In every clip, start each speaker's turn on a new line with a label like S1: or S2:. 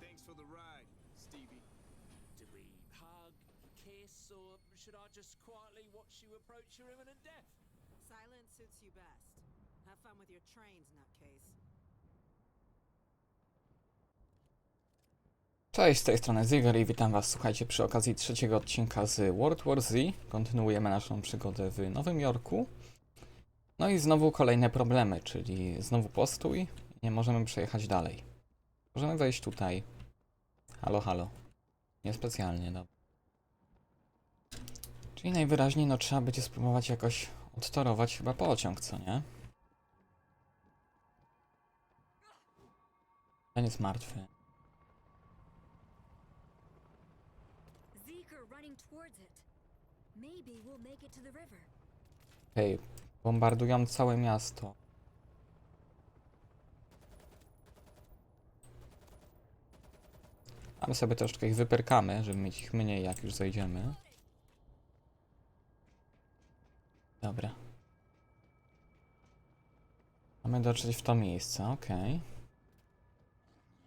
S1: Thanks for the ride, Stevie.
S2: Do we hug, kiss, or should I just quietly watch you approach your imminent death?
S3: Silence suits you best. Have fun with your trains, nutcase.
S4: Cześć, z tej strony Zigor i witam was, słuchajcie, przy okazji trzeciego odcinka z World War Z. Kontynuujemy naszą przygodę w Nowym Jorku. No i znowu kolejne problemy, czyli znowu postój. Nie możemy przejechać dalej. Możemy wejść tutaj. Halo, halo. Niespecjalnie, no. Czyli najwyraźniej no trzeba będzie spróbować jakoś odtorować chyba pociąg, co nie? Ten jest martwy. Hej, bombardują całe miasto. A my sobie troszeczkę ich wyperkamy, żeby mieć ich mniej jak już zejdziemy. Dobra. Mamy dotrzeć w to miejsce, okej.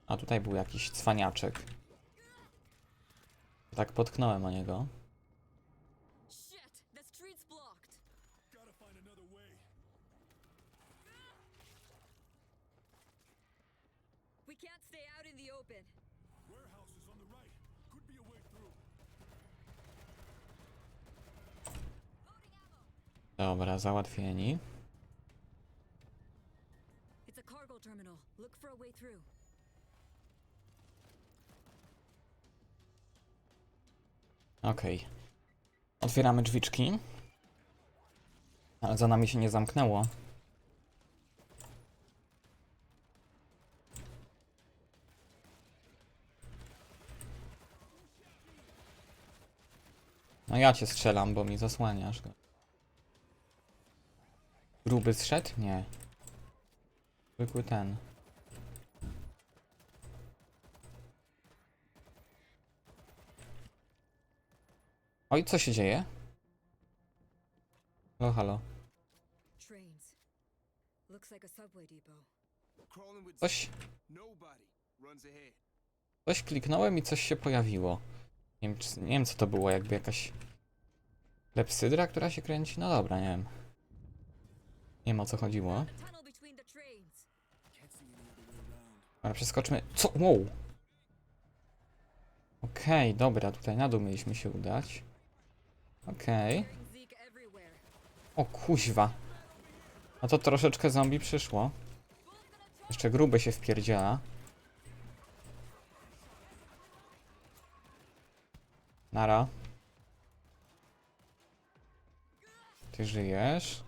S4: A tutaj był jakiś cwaniaczek. Tak potknąłem o niego.
S5: Shit! The street's blocked!
S1: Gotta find another way.
S5: We can't stay out in the open.
S1: Warehouse is on the right. Could be a way through.
S4: Dobra, załatwieni.
S5: It's a cargo terminal. Look for a way through.
S4: Okej. Otwieramy drzwiczki. Ale za nami się nie zamknęło. No ja cię strzelam, bo mi zasłaniasz go. Gruby zszedł? Nie. Zwykły ten. Oj, co się dzieje? Halo, halo.
S5: Trains. Looks like a subway depot.
S1: Crawling with
S4: Coś, coś kliknąłem i coś się pojawiło. Nie wiem, czy, nie wiem co to było, jakby jakaś lepsydra, która się kręci? No dobra, nie wiem. Nie wiem o co chodziło. Ale przeskoczmy. Co? Wow! Okej, dobra, tutaj na dół mieliśmy się udać. Okej.
S5: Everywhere.
S4: O kuźwa. No to troszeczkę zombie przyszło. Jeszcze gruby się wpierdziela. Nara. Ty żyjesz?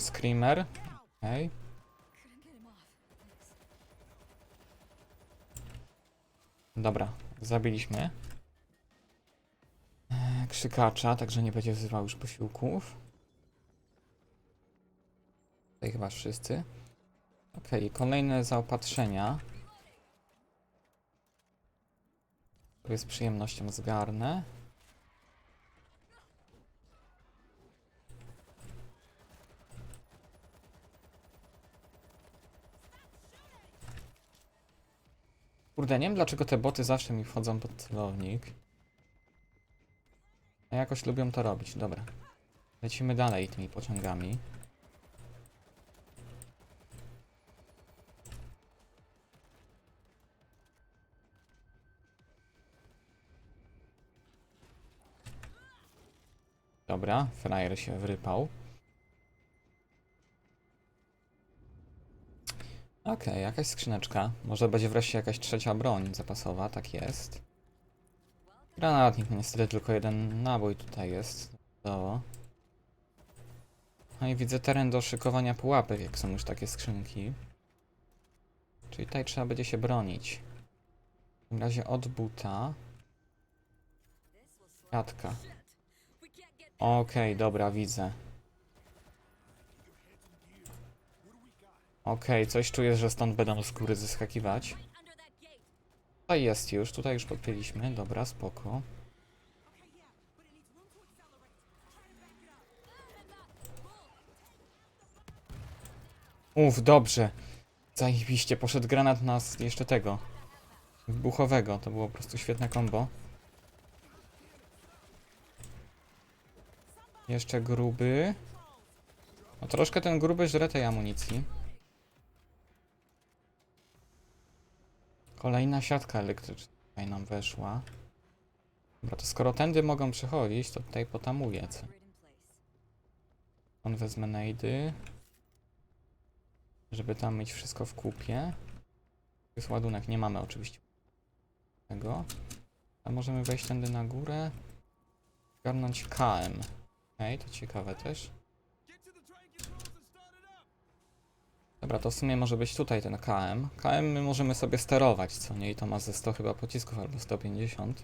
S4: Screamer. Okej.
S5: Off.
S4: Dobra, zabiliśmy. Eee, Krzykacza, także nie będzie wzywał już posiłków. Tutaj chyba wszyscy. Okej, kolejne zaopatrzenia. Sobie z przyjemnością zgarnę. Kurde, nie wiem dlaczego te boty zawsze mi wchodzą pod celownik. A jakoś lubią to robić, dobra. Lecimy dalej tymi pociągami. Dobra, frajer się wrypał. Okej, jakaś skrzyneczka. Może będzie wreszcie jakaś trzecia broń zapasowa, tak jest. Granatnik, no niestety tylko jeden nabój tutaj jest. To. No i widzę teren do szykowania pułapek, jak są już takie skrzynki. Czyli tutaj trzeba będzie się bronić. W takim razie od buta. Siatka. Okej, dobra, widzę. Okej, coś czuję, że stąd będą z góry zeskakiwać. Tutaj jest już, tutaj już podpięliśmy. Dobra, spoko. Uf, dobrze. Zajebiście, poszedł granat na s- jeszcze tego. Wybuchowego, to było po prostu świetne combo. Jeszcze gruby. No troszkę ten gruby żre tej amunicji. Kolejna siatka elektryczna tutaj nam weszła. Dobra, to skoro tędy mogą przechodzić, to tutaj potamuję. On wezmę najdy. Żeby tam mieć wszystko w kupie. Jest ładunek, nie mamy oczywiście tego. A możemy wejść tędy na górę. Zgarnąć KM. Okej, to ciekawe też. Dobra, to w sumie może być tutaj ten KM. KM my możemy sobie sterować, co nie? I to ma ze 100 chyba pocisków albo 150.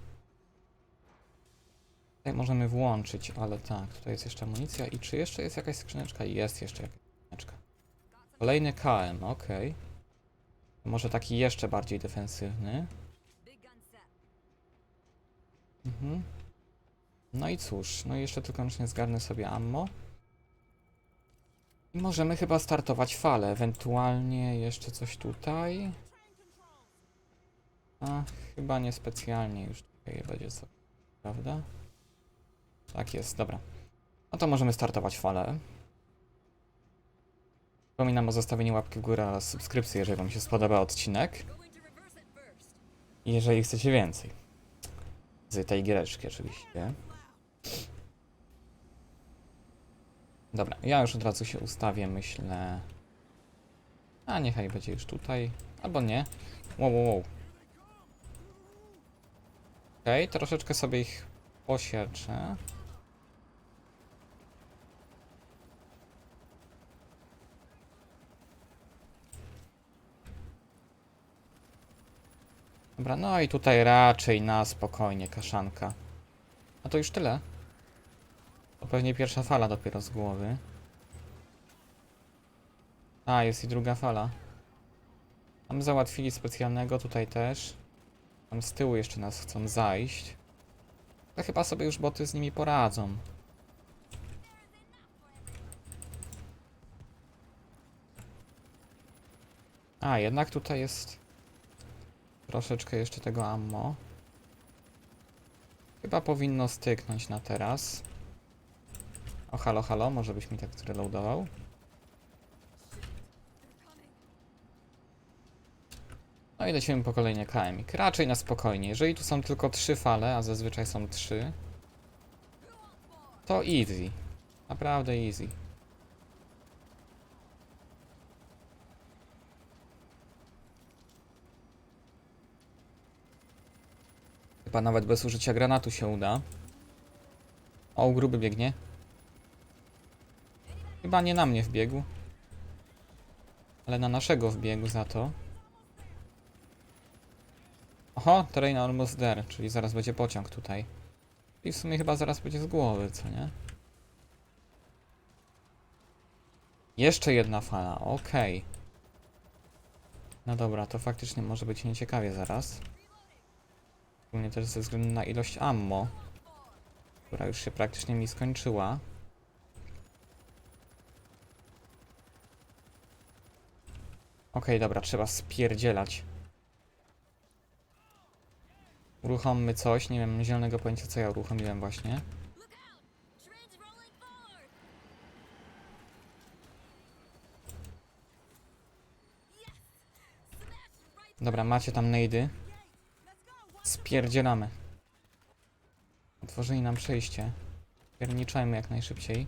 S4: Tutaj możemy włączyć, ale tak, tutaj jest jeszcze amunicja. I czy jeszcze jest jakaś skrzyneczka? Jest jeszcze jakaś skrzyneczka. Kolejny KM, okej. Może taki jeszcze bardziej defensywny. Mhm. No i cóż, no i jeszcze tylko zgarnę sobie ammo. Możemy chyba startować falę, ewentualnie jeszcze coś tutaj. A, chyba niespecjalnie już tutaj będzie co, prawda? Tak jest, dobra. No to możemy startować falę. Przypominam o zostawieniu łapki w górę oraz subskrypcji, jeżeli wam się spodoba odcinek. Jeżeli chcecie więcej. Z tej giereczki oczywiście. Dobra, ja już od razu się ustawię, myślę... A niechaj będzie już tutaj. Albo nie. Wow, wow, wow. Okej, troszeczkę sobie ich posierczę. Dobra, no i tutaj raczej na spokojnie, kaszanka. A to już tyle. Pewnie pierwsza fala dopiero z głowy. A, jest i druga fala. Tam załatwili specjalnego, tutaj też. Tam z tyłu jeszcze nas chcą zajść. To chyba sobie już boty z nimi poradzą. A, jednak tutaj jest troszeczkę jeszcze tego ammo. Chyba powinno styknąć na teraz. O, halo, halo, może byś mi tak zreloadował? No i lecimy po kolejnie KMik. Raczej na spokojnie. Jeżeli tu są tylko trzy fale, a zazwyczaj są trzy, to easy. Naprawdę easy. Chyba nawet bez użycia granatu się uda. O, gruby biegnie. Chyba nie na mnie wbiegł. Ale na naszego wbiegł za to. Oho, terrain almost there, czyli zaraz będzie pociąg tutaj. I w sumie chyba zaraz będzie z głowy, co nie? Jeszcze jedna fala, okej. No dobra, to faktycznie może być nieciekawie zaraz. Szczególnie też ze względu na ilość ammo, która już się praktycznie mi skończyła. Okej, dobra, trzeba spierdzielać. Uruchommy coś, nie wiem, zielonego pojęcia co ja uruchomiłem właśnie. Dobra, macie tam nejdy. Spierdzielamy. Otworzyli nam przejście. Pierniczajmy jak najszybciej.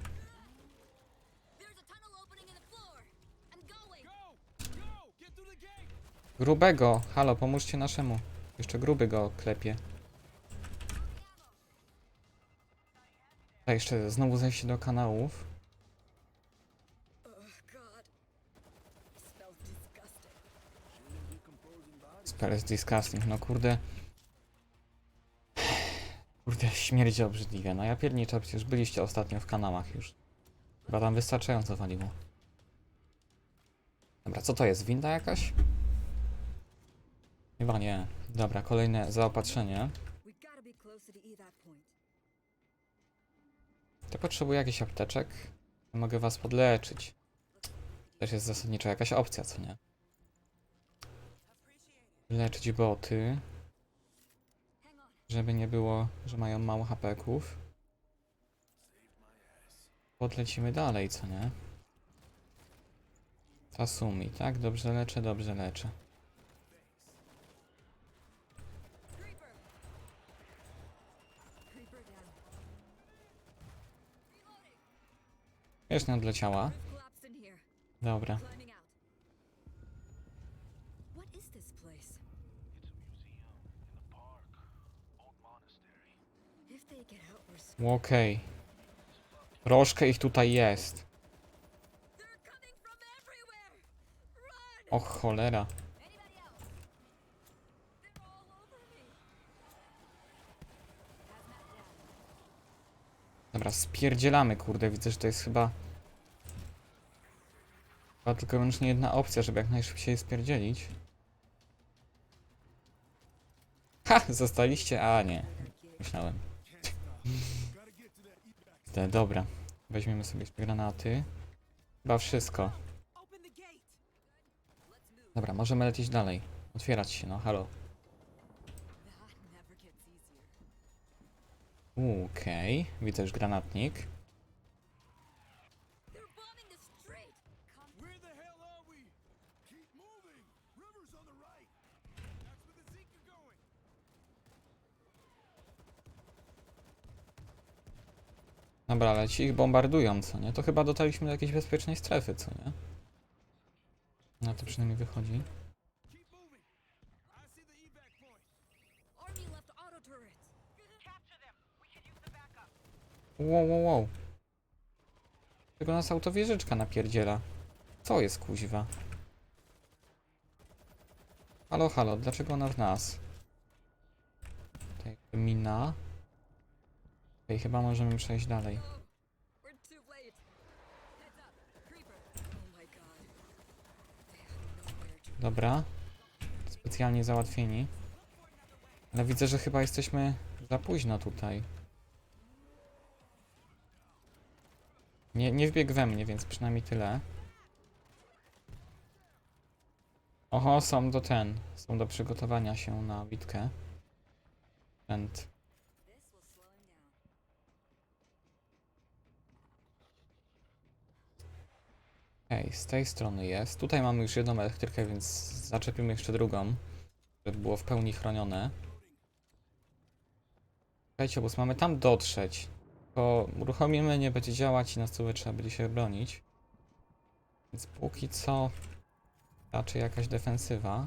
S4: Grubego! Halo, pomóżcie naszemu. Jeszcze gruby go klepie. A jeszcze znowu zejście do kanałów. Spell is disgusting, no kurde. Kurde, śmierdzi obrzydliwie. No ja pierniczę, przecież byliście ostatnio w kanałach już. Chyba tam wystarczająco waliło. Dobra, co to jest? Winda jakaś? Chyba nie. Dobra, kolejne zaopatrzenie.
S5: To
S4: potrzebuję jakichś apteczek. Mogę was podleczyć. Też jest zasadniczo jakaś opcja, co nie? Leczyć boty, żeby nie było, że mają mało hapeków. Podlecimy dalej, co nie? Tasumi, tak? Dobrze leczę, dobrze leczę.
S5: Run!
S4: Och, cholera.
S5: Anybody else? They're all over me. Hazmat down.
S4: Dobra, spierdzielamy, kurde. Widzę, że to jest chyba... Chyba tylko wyłącznie jedna opcja, żeby jak najszybciej spierdzielić. Ha! Zostaliście? A, nie. Myślałem. Te, dobra. Weźmiemy sobie granaty. Chyba wszystko. Dobra, możemy lecieć dalej. Otwierać się, no halo. Okej, widzę już granatnik. Dobra, ale ci ich bombardują, co nie? To chyba dotarliśmy do jakiejś bezpiecznej strefy, co nie? Na to przynajmniej wychodzi. Wow, wow, wow. Tylko nas autowieżyczka napierdziela. Co jest kuźwa? Halo, halo, dlaczego ona w nas? Tutaj mina. Chyba możemy przejść dalej. Dobra. Specjalnie załatwieni. Ale widzę, że chyba jesteśmy za późno tutaj. Nie, nie wbiegł we mnie, więc przynajmniej tyle. Oho, są do ten. Są do przygotowania się na bitkę. Sprzęt. Okej, z tej strony jest. Tutaj mamy już jedną elektrykę, więc zaczepimy jeszcze drugą, żeby było w pełni chronione. Słuchajcie, bo mamy tam dotrzeć. To uruchomimy, nie będzie działać i na stówę trzeba będzie się bronić. Więc póki co raczej jakaś defensywa.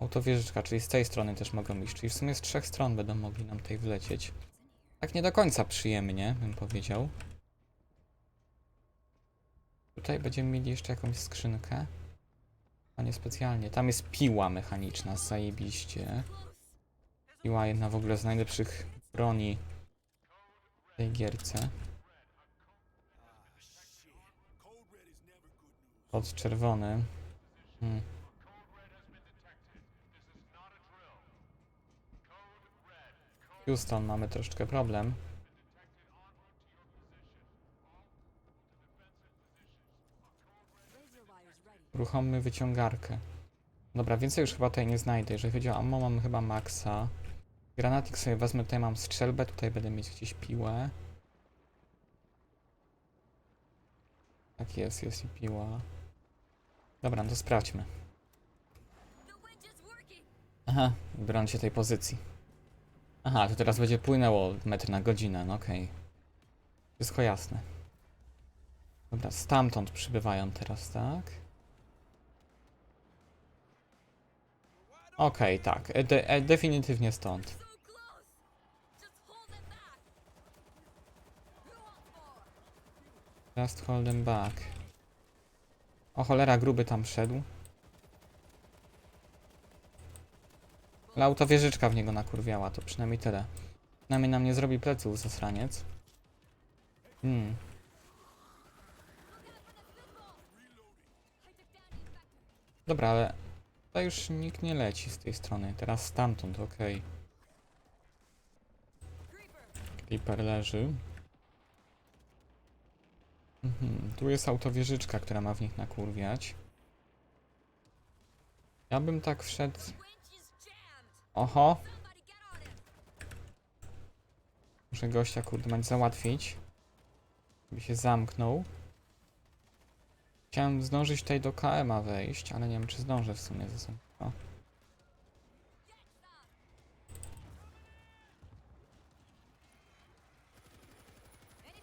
S4: Autowieżyczka, czyli z tej strony też mogą iść. Czyli w sumie z trzech stron będą mogli nam tutaj wlecieć. Tak nie do końca przyjemnie, bym powiedział. Tutaj będziemy mieli jeszcze jakąś skrzynkę. A nie specjalnie. Tam jest piła mechaniczna, zajebiście. Piła jedna w ogóle z najlepszych broni w tej gierce. Pod czerwony. Hmm. Houston, mamy troszeczkę problem. Uruchommy wyciągarkę. Dobra, więcej już chyba tutaj nie znajdę. Jeżeli chodzi o ammo, mamy chyba maksa. Granatik sobie wezmę, tutaj mam strzelbę, tutaj będę mieć gdzieś piłę. Tak jest, jest i piła. Dobra, no to sprawdźmy. Aha, bronię się tej pozycji. Aha, to teraz będzie płynęło metr na godzinę, no okej. Wszystko jasne. Dobra, stamtąd przybywają teraz, tak? Okej, tak, e, de e, definitywnie stąd.
S5: Just hold them back.
S4: O cholera, gruby tam szedł. Ale autowieżyczka w niego nakurwiała, to przynajmniej tyle. Przynajmniej nam nie zrobi pleców zasraniec. Hmm. Dobra, ale Tutaj już nikt nie leci z tej strony. Teraz stamtąd, okej. Creeper leży. Mhm. Tu jest autowieżyczka, która ma w nich nakurwiać. Ja bym tak wszedł... Oho! Muszę gościa kurde mać załatwić. Żeby się zamknął. Chciałem zdążyć tutaj do KM-a wejść, ale nie wiem czy zdążę w sumie ze sobą. O.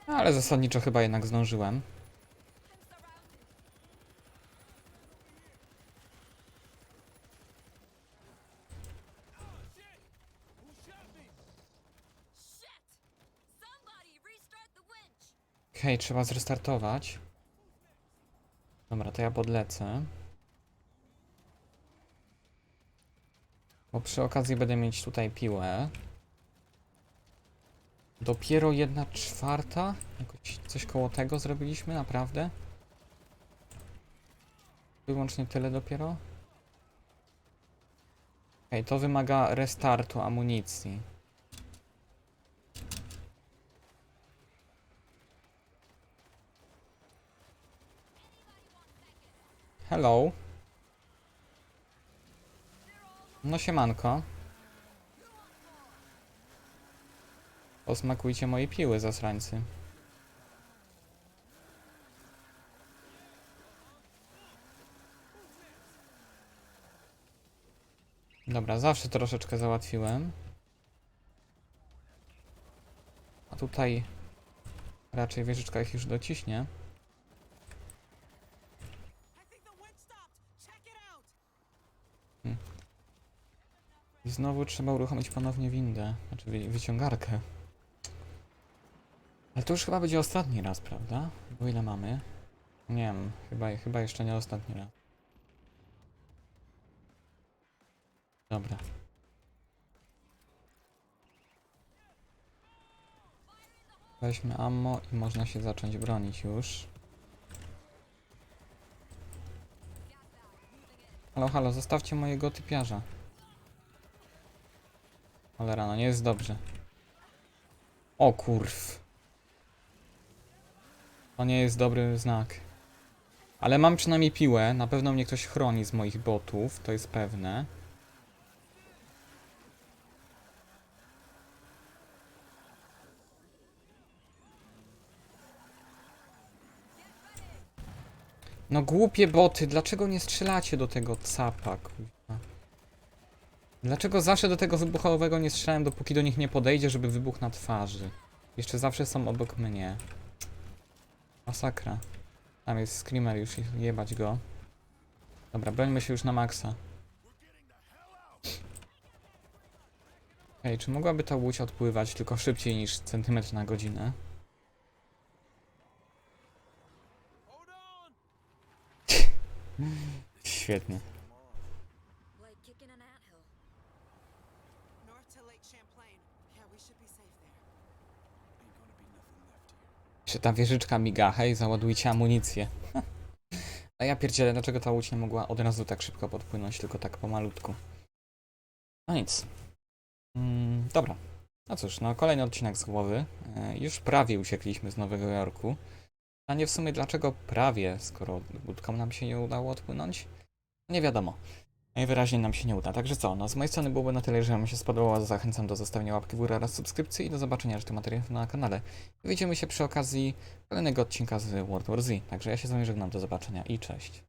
S4: Ale zasadniczo chyba jednak zdążyłem. Okej, trzeba zrestartować. Dobra, to ja podlecę. Bo przy okazji będę mieć tutaj piłę. Dopiero jedna czwarta? Jakoś coś koło tego zrobiliśmy, naprawdę? Wyłącznie tyle dopiero? Okej, to wymaga restartu amunicji. Hello. No siemanko. Posmakujcie mojej piły, zasrańcy. Dobra, zawsze troszeczkę załatwiłem. A tutaj raczej wieżyczka ich już dociśnie.
S3: I
S4: znowu trzeba uruchomić ponownie windę, znaczy wy wyciągarkę. Ale to już chyba będzie ostatni raz, prawda? Bo ile mamy? Nie wiem, chyba, chyba jeszcze nie ostatni raz. Dobra. Weźmy ammo i można się zacząć bronić już. Halo, halo, zostawcie mojego typiarza. Cholera, no nie jest dobrze. O kurw. To nie jest dobry znak. Ale mam przynajmniej piłę. Na pewno mnie ktoś chroni z moich botów, to jest pewne. No głupie boty, dlaczego nie strzelacie do tego capa? Dlaczego zawsze do tego wybuchowego nie strzelałem, dopóki do nich nie podejdzie, żeby wybuch na twarzy? Jeszcze zawsze są obok mnie. Masakra. Tam jest screamer, już jebać go. Dobra, brońmy się już na maksa. Ej, czy mogłaby ta łódź odpływać tylko szybciej niż centymetr na godzinę? Świetnie. Czy ta wieżyczka miga? Hej, załadujcie amunicję. A ja pierdzielę, dlaczego ta łódź nie mogła od razu tak szybko podpłynąć, tylko tak pomalutku. No nic. Mm, dobra. No cóż, no kolejny odcinek z głowy. E, już prawie uciekliśmy z Nowego Jorku. A nie w sumie dlaczego prawie, skoro łódką nam się nie udało odpłynąć? Nie wiadomo. Najwyraźniej nam się nie uda. Także co, no z mojej strony byłoby na tyle, że wam się spodobało. Zachęcam do zostawienia łapki w górę oraz subskrypcji i do zobaczenia reszty materiałów na kanale. Widzimy się przy okazji kolejnego odcinka z World War Z. Także ja się z wami żegnam, do zobaczenia i cześć.